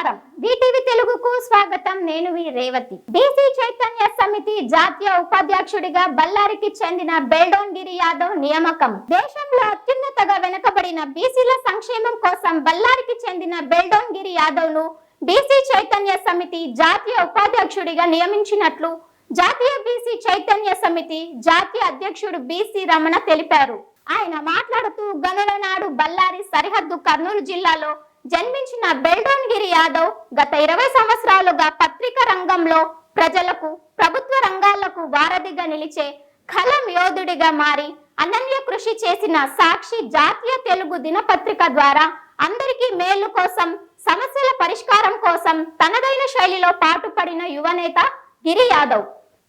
నమస్కారం. బీటీవీ తెలుగుకు స్వాగతం. నేను మీ రేవతి. బీసీ చైతన్య సమితి జాతీయ ఉపాధ్యక్షుడిగా బళ్ళారికి చెందిన బెల్డోన్ గిరి యాదవ్ నియామకం. దేశంలో అత్యున్నతగా వెనుకబడిన బీసీల సంక్షేమం కోసం బళ్ళారికి చెందిన బెల్డోన్ గిరి యాదవ్ను బీసీ చైతన్య సమితి జాతీయ ఉపాధ్యక్షుడిగా నియమించినట్లు జాతీయ బీసీ చైతన్య సమితి జాతీయ అధ్యక్షుడు బీసీ రమణ తెలిపారు. ఆయన మాట్లాడుతూ గనుల నాడు బళ్ళారి సరిహద్దు కర్నూలు జిల్లాలో జన్మించిన బెల్డోన్గిరి యాదవ్ గత ఇరవై సంవత్సరాలుగా పత్రిక రంగంలో ప్రజలకు ప్రభుత్వ రంగాలకు వారధిగా నిలిచే కలం యోధుడిగా మారి అనన్య కృషి చేసిన సాక్షి జాతీయ తెలుగు దినపత్రిక ద్వారా అందరికీ మేలు కోసం సమస్యల పరిష్కారం కోసం తనదైన శైలిలో పాటుపడిన యువనేత గిరి యాదవ్.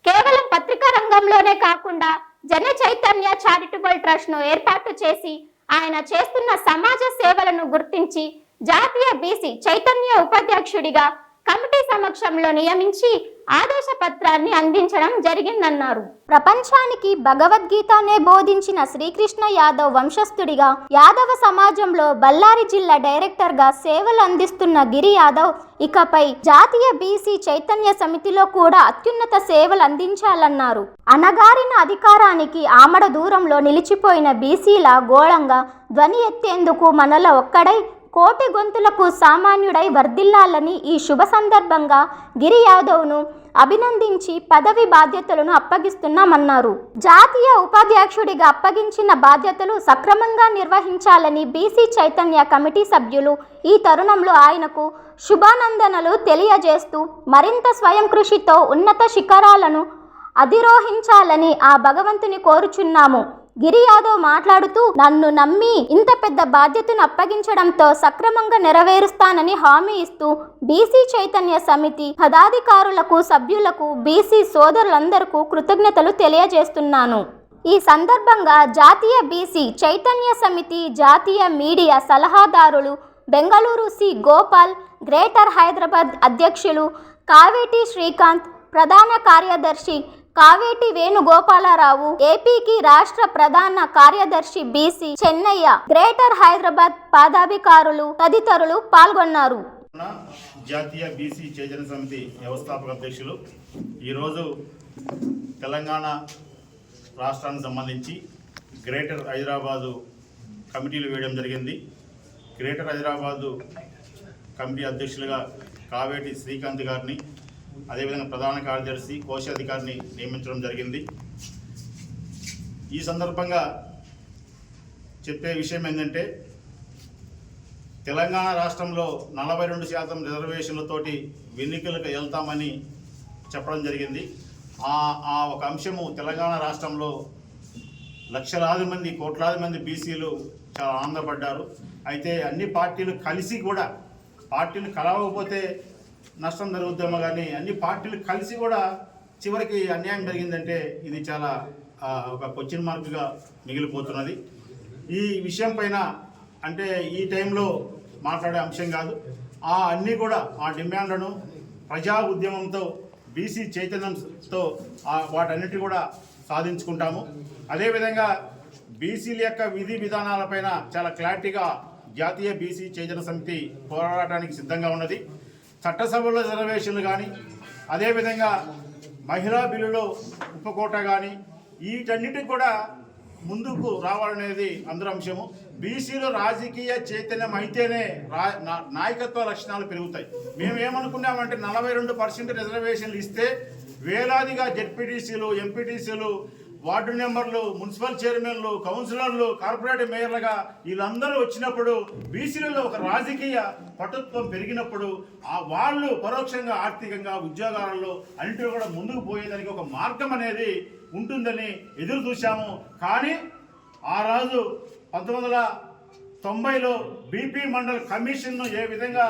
కేవలం పత్రికా రంగంలోనే కాకుండా జన చైతన్య చారిటబుల్ ట్రస్ట్ను ఏర్పాటు చేసి ఆయన చేస్తున్న సమాజ సేవలను గుర్తించి జాతీయ బీసీ చైతన్య ఉపాధ్యక్షుడిగా కమిటీ సమక్షంలో నియమించి ఆదేశ పత్రాన్ని అందించడం జరిగిందన్నారు. ప్రపంచానికి భగవద్గీతనే బోధించిన శ్రీకృష్ణ యాదవ్ వంశస్థుడిగా యాదవ సమాజంలో బళ్ళారి జిల్లా డైరెక్టర్గా సేవలు అందిస్తున్న గిరి యాదవ్ ఇకపై జాతీయ బీసీ చైతన్య సమితిలో కూడా అత్యున్నత సేవలు అందించాలన్నారు. అనగారిన అధికారానికి ఆమడ దూరంలో నిలిచిపోయిన బీసీల గోళంగా ధ్వని ఎత్తేందుకు మనలో ఒక్కడై కోటి గొంతులకు సామాన్యుడై వర్ధిల్లాలని ఈ శుభ సందర్భంగా గిరి యాదవ్ను అభినందించి పదవి బాధ్యతలను అప్పగిస్తున్నామన్నారు. జాతీయ ఉపాధ్యక్షుడిగా అప్పగించిన బాధ్యతలు సక్రమంగా నిర్వహించాలని బీసీ చైతన్య కమిటీ సభ్యులు ఈ తరుణంలో ఆయనకు శుభానందనలు తెలియజేస్తూ మరింత స్వయం కృషితో ఉన్నత శిఖరాలను అధిరోహించాలని ఆ భగవంతుని కోరుచున్నాము. గిరి యాదవ్ మాట్లాడుతూ నన్ను నమ్మి ఇంత పెద్ద బాధ్యతను అప్పగించడంతో సక్రమంగా నెరవేరుస్తానని హామీ ఇస్తూ బీసీ చైతన్య సమితి పదాధికారులకు సభ్యులకు బీసీ సోదరులందరకు కృతజ్ఞతలు తెలియజేస్తున్నాను. ఈ సందర్భంగా జాతీయ బీసీ చైతన్య సమితి జాతీయ మీడియా సలహాదారులు బెంగళూరు సి. గోపాల్ గ్రేటర్ హైదరాబాద్ అధ్యక్షులు కావేటి శ్రీకాంత్ ప్రధాన కార్యదర్శి కావేటి వేణుగోపాలరావు ఏపీకి రాష్ట్ర ప్రధాన కార్యదర్శి బీసీ చెన్నయ్య గ్రేటర్ హైదరాబాద్ పాదాధికారులు తదితరులు పాల్గొన్నారు. జాతీయ బీసీ చేజన సమితి వ్యవస్థాపక అధ్యక్షులు ఈరోజు తెలంగాణ రాష్ట్రానికి సంబంధించి గ్రేటర్ హైదరాబాదు కమిటీలు వేయడం జరిగింది. గ్రేటర్ హైదరాబాదు కమిటీ అధ్యక్షులుగా కావేటి శ్రీకాంత్ గారిని అదేవిధంగా ప్రధాన కార్యదర్శి కోశాధికారిని నియమించడం జరిగింది. ఈ సందర్భంగా చెప్పే విషయం ఏంటంటే తెలంగాణ రాష్ట్రంలో నలభై రెండు శాతం రిజర్వేషన్లతోటి ఎన్నికలకు వెళ్తామని చెప్పడం జరిగింది. ఆ ఆ ఒక అంశము తెలంగాణ రాష్ట్రంలో లక్షలాది మంది కోట్లాది మంది బీసీలు చాలా ఆనందపడ్డారు. అయితే అన్ని పార్టీలు కలిసి కూడా పార్టీలు కలవకపోతే నష్టం జరుగుద్దేమో కానీ అన్ని పార్టీలు కలిసి కూడా చివరికి అన్యాయం జరిగిందంటే ఇది చాలా ఒక క్వశ్చన్ మార్క్గా మిగిలిపోతున్నది. ఈ విషయం పైన అంటే ఈ టైంలో మాట్లాడే అంశం కాదు. ఆ అన్నీ కూడా ఆ డిమాండ్లను ప్రజా ఉద్యమంతో బీసీ చైతన్యంతో వాటన్నిటి కూడా సాధించుకుంటాము. అదేవిధంగా బీసీల యొక్క విధి విధానాలపైన చాలా క్లారిటీగా జాతీయ బీసీ చైతన్య సమితి పోరాడటానికి సిద్ధంగా ఉన్నది. చట్టసభలో రిజర్వేషన్లు కానీ అదేవిధంగా మహిళా బిల్లులో ఉపకోట కానీ వీటన్నిటికి కూడా ముందుకు రావాలనేది అందరి అంశము. బీసీలో రాజకీయ చైతన్యం అయితేనే రా నాయకత్వ లక్షణాలు పెరుగుతాయి. మేము ఏమనుకున్నామంటే నలభై రెండు పర్సెంట్ రిజర్వేషన్లు ఇస్తే వేలాదిగా జెడ్పీటీసీలు ఎంపీటీసీలు వార్డు మెంబర్లు మున్సిపల్ చైర్మన్లు కౌన్సిలర్లు కార్పొరేట్ మేయర్లుగా వీళ్ళందరూ వచ్చినప్పుడు బీసీలలో ఒక రాజకీయ పటుత్వం పెరిగినప్పుడు ఆ వాళ్ళు పరోక్షంగా ఆర్థికంగా ఉద్యోగాలలో అన్నింటిలో కూడా ముందుకు పోయేదానికి ఒక మార్గం అనేది ఉంటుందని ఎదురు చూశాము. కానీ ఆ రోజు పంతొమ్మిది వందల తొంభైలో బీపీ మండల్ కమిషన్ను ఏ విధంగా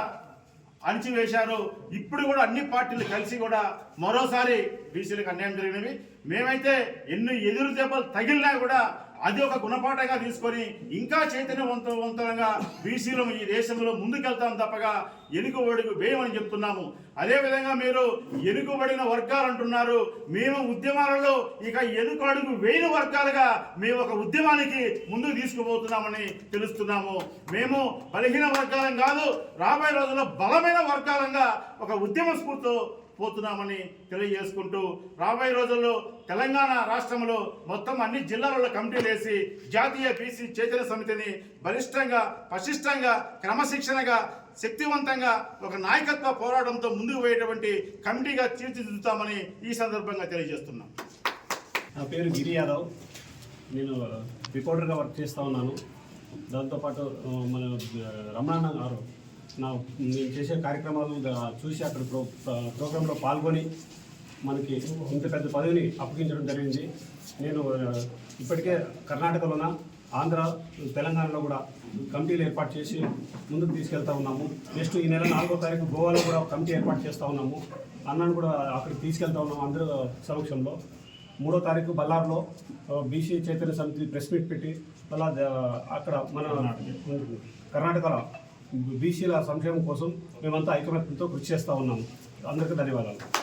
అణిచివేశారు. ఇప్పుడు కూడా అన్ని పార్టీలు కలిసి కూడా మరోసారి బీసీలకు అన్యాయం జరిగినవి. మేమైతే ఎన్ని ఎదురు దెబ్బలు తగిలినా కూడా అది ఒక గుణపాఠంగా తీసుకొని ఇంకా చైతన్యవంతవంతంగా బీసీలు ఈ దేశంలో ముందుకెళ్తాం తప్పగా ఎనుకబడికి వేయమని చెప్తున్నాము. అదేవిధంగా మీరు ఎనుకబడిన వర్గాలు అంటున్నారు. మేము ఉద్యమాలలో ఇక ఎనుక అడుగు వేయని వర్గాలుగా మేము ఒక ఉద్యమానికి ముందుకు తీసుకుపోతున్నామని తెలుస్తున్నాము. మేము బలహీన వర్గాలం కాదు రాబోయే రోజుల్లో బలమైన వర్గాలంగా ఒక ఉద్యమ స్ఫూర్తితో పోతున్నామని తెలియజేసుకుంటూ రాబోయే రోజుల్లో తెలంగాణ రాష్ట్రంలో మొత్తం అన్ని జిల్లాలలో కమిటీలు వేసి జాతీయ బీసీ చేతన సమితిని బలిష్టంగా పశిష్టంగా క్రమశిక్షణగా శక్తివంతంగా ఒక నాయకత్వ పోరాటంతో ముందుకు పోయేటువంటి కమిటీగా తీర్చిదిద్దుతామని ఈ సందర్భంగా తెలియజేస్తున్నాం. నా పేరు గిరి యాదవ్. నేను రిపోర్టర్గా వర్క్ చేస్తూ ఉన్నాను. దాంతోపాటు మన ఆ, గారు నా నేను చేసే కార్యక్రమాలు చూసి అక్కడ ప్రో ప్రోగ్రాంలో పాల్గొని మనకి ఇంత పెద్ద పదవిని అప్పగించడం జరిగింది. నేను ఇప్పటికే కర్ణాటకలోన ఆంధ్ర తెలంగాణలో కూడా కమిటీలు ఏర్పాటు చేసి ముందుకు తీసుకెళ్తా ఉన్నాము. నెక్స్ట్ ఈ నెల నాలుగో తారీఖు గోవాలో కూడా కమిటీ ఏర్పాటు చేస్తూ ఉన్నాము. అన్నను కూడా అక్కడికి తీసుకెళ్తా ఉన్నాము అందరూ సమక్షంలో. మూడో తారీఖు బల్లార్లో బీసీ చైతన్య సమితి ప్రెస్ మీట్ పెట్టి మళ్ళా ద- అక్కడ మన కర్ణాటకలో బీసీల సంక్షేమం కోసం మేమంతా ఐకమత్యంతో కృషి చేస్తూ ఉన్నాము. అందరికీ ధన్యవాదాలు.